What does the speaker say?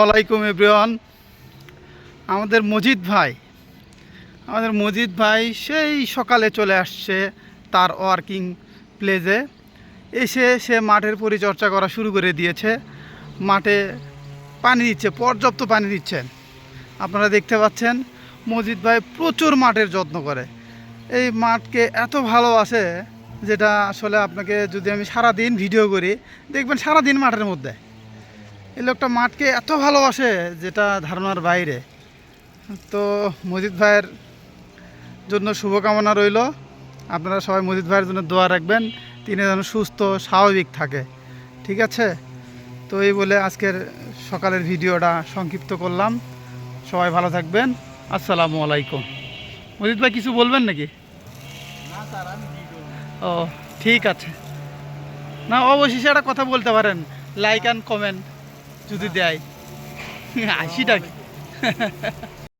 ওয়ালাইকুম এভরিওয়ান। আমাদের মজিদ ভাই, আমাদের মজিদ ভাই সেই সকালে চলে আসছে তার ওয়ার্কিং প্লেসে। এসে সে মাঠের পরিচর্যা করা শুরু করে দিয়েছে। মাঠে পানি দিচ্ছে, পর্যাপ্ত পানি দিচ্ছেন। আপনারা দেখতে পাচ্ছেন, মজিদ ভাই প্রচুর মাঠের যত্ন করে। এই মাঠকে এত ভালোবাসে যেটা আসলে আপনাকে যদি আমি সারা দিন ভিডিও করি, দেখবেন সারা দিন মাঠের মধ্যে। এই লোকটা মাঠকে এত ভালোবাসে যেটা ধারণার বাইরে। তো মজিদ ভাইয়ের জন্য শুভকামনা রইল। আপনারা সবাই মজিদ ভাইয়ের জন্য দোয়া রাখবেন। তিনি যেন সুস্থ, স্বাভাবিক থাকে। ঠিক আছে? তো এই বলে আজকের সকালের ভিডিওটা সংক্ষিপ্ত করলাম। সবাই ভালো থাকবেন। আসসালামু আলাইকুম। মজিদ ভাই, কিছু বলবেন নাকি? ও, ঠিক আছে। না, অবশেষে একটা কথা বলতে পারেন। লাইক অ্যান্ড কমেন্ট যদি দেয়। আশি কি